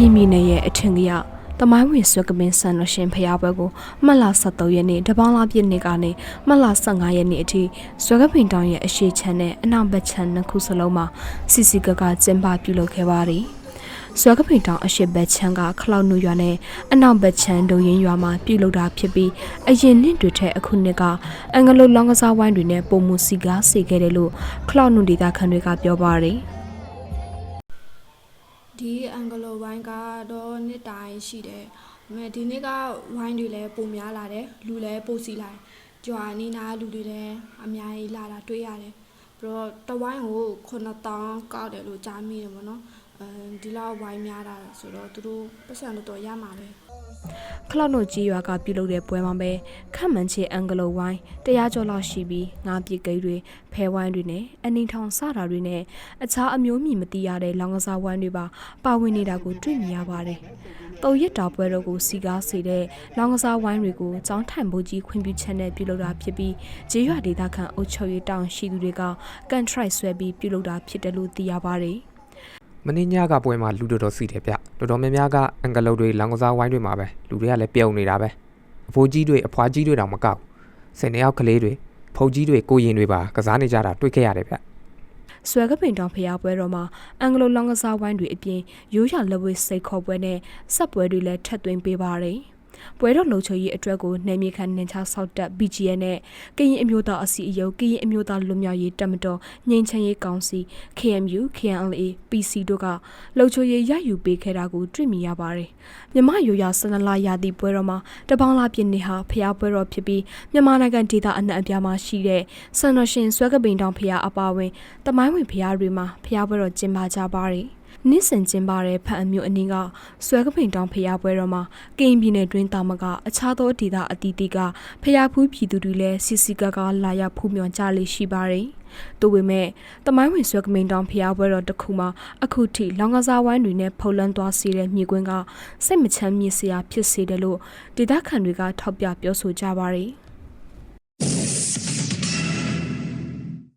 ရင်ပြည်နယ်ရဲ့အထင်ကရတမိုင်းဝင်ဆွဲကမင်းဆန်လို့ရှင်ဖျားပွဲကိုမှတ်လ23ရက်နေ့တပေါင်းလာပြည့်နေ့ကနေမှတ်လ15ရက်နေ့အထိဆွဲကပင်တောင်ရဲ့အရှိချမ်းနဲ့အနောက်ဘက်ချမ်းနှစ်ခုစလုံးမှာစီစီကကကျင်းပပြုလုပ်ခဲ့ပါတယ်။ဆွဲကပင်တောင်အရှိဘက်ချမ်းကခလောက်နုရွာနဲ့အနောက်ဘက်ချမ်းဒုံရင်ရွာမှာပြုလုပ်တာဖြစ်ပြီးအရင်နှစ်တွေထက်အခုနှစ်ကအင်္ဂလုလောင်းကစားဝိုင်းတွေနဲ့ပုံမှုစီကားစေခဲ့တယ်လို့ခလောက်နုဒေတာခန်တွေကပြောပါတယ်။ ဒီအန်ဂလိုဝိုင်းကတော့နှစ်တိုင်းရှိတယ်။ဒါပေမဲ့ဒီနှစ်ကဝိုင်းတွေလည်းပုံများလာတယ်။လူလည်းပိုစီလာတယ်။ကြွာနီးနာလူတွေလည်းအများကြီးလာတာတွေ့ရတယ်။ပြီးတော့တဝိုင်းကို9000ကောက်တယ်လို့ကြားမိတယ်ပေါ့နော်။အဲ ဒီလောက်ဝိုင်းများတာဆိုတော့သူတို့ပတ်စံတော်တော်ရမှာပဲ။ခလောက်နိုကြီးရွာကပြုလုပ်တဲ့ပွဲမှာပဲခန့်မှန်ချေအင်္ဂလိုဝိုင်းတရားကျော်လောက်ရှိပြီးငါးပြစ်ကိန်းတွေဖဲဝိုင်းတွေနဲ့အနီထောင်စတာတွေနဲ့အခြားအမျိုးမြည်မသိရတဲ့လောင်ကစားဝိုင်းတွေပါပါဝင်နေတာကိုတွေ့မြင်ရပါတယ်။တော်ရစ်တာပွဲတော်ကိုစီကားစေတဲ့လောင်ကစားဝိုင်းတွေကိုចောင်းထိုင်ဖို့ကြီးခွင့်ပြုချက်နဲ့ပြုလုပ်တာဖြစ်ပြီးဂျေးရွာဒေသခံအုပ်ချုပ်ရေးတောင်ရှိသူတွေကကန်ထရိုက်ဆွဲပြီးပြုလုပ်တာဖြစ်တယ်လို့သိရပါတယ်။ မင်းညကပွဲမှာလူတော်တော်စီတယ်ဗျတော်တော်များများကအင်္ဂလုတ်တွေလောင်ကစားဝိုင်းတွေမှာပဲလူတွေကလည်းပြုံနေတာပဲအဖိုးကြီးတွေအဖွားကြီးတွေတောင်မကောက်ဆယ်နှစ်ယောက်ကလေးတွေဖုတ်ကြီးတွေကိုရင်တွေပါကစားနေကြတာတွေ့ခဲ့ရတယ်ဗျဆွဲကပင်တောင်ဖျားပွဲတော်မှာအင်္ဂလိုလောင်ကစားဝိုင်းတွေအပြင်ရိုးရာလက်ဝဲစိတ်ခေါ်ပွဲနဲ့ဆက်ပွဲတွေလည်းထပ်သွင်းပေးပါတယ်။ ပွဲတော်လုံချွေရေးအတွက်ကိုနေမြေခန့်နှင်ချဆောက်တက် BGN နဲ့ကရင်အမျိုးသားအစည်းအရုံးကရင်အမျိုးသားလွတ်မြောက်ရေးတပ်မတော်ငြိမ်းချမ်းရေးကောင်စီ KMU KNLA PC တို့ကလုံချွေရေးရယူပေးခဲ့တာကိုတွေ့မြင်ရပါတယ်။မြမရိုးရာစနလာရာသီပွဲတော်မှာတပေါင်းလာပြည့်နေဟာဖျားပွဲတော်ဖြစ်ပြီးမြန်မာနိုင်ငံဒေသအနှံ့အပြားမှာရှိတဲ့ဆန်တော်ရှင်ဆွဲကပိန်တောင်ဖျားအပါဝင်တမိုင်းဝင်ဖျားတွေမှာဖျားပွဲတော်ကျင်းပကြပါတယ်။ နှစ်စဉ်ကျင်းပတဲ့ဖန်အမျိုးအနည်းကဆွဲကပိန်တောင်ဖျားပွဲတော်မှာကရင်ပြည်နယ်တွင်းတာမကအခြားသောဒေသအသီးသီးကဖျားဖူးပြည်သူတွေလည်းစီစီကကလာရောက်ဖူးမြော်ကြလေရှိပါတယ်။တို့ပေမဲ့တမိုင်းဝင်ဆွဲကမိန်တောင်ဖျားပွဲတော်တစ်ခုမှာအခုထိလောင်ကစားဝိုင်းတွေနဲ့ဖုန်လန်းသွားစေတဲ့မြေကွင်းကစိတ်မချမ်းမြေစရာဖြစ်စေတယ်လို့ဒေသခံတွေကထောက်ပြပြောဆိုကြပါတယ်။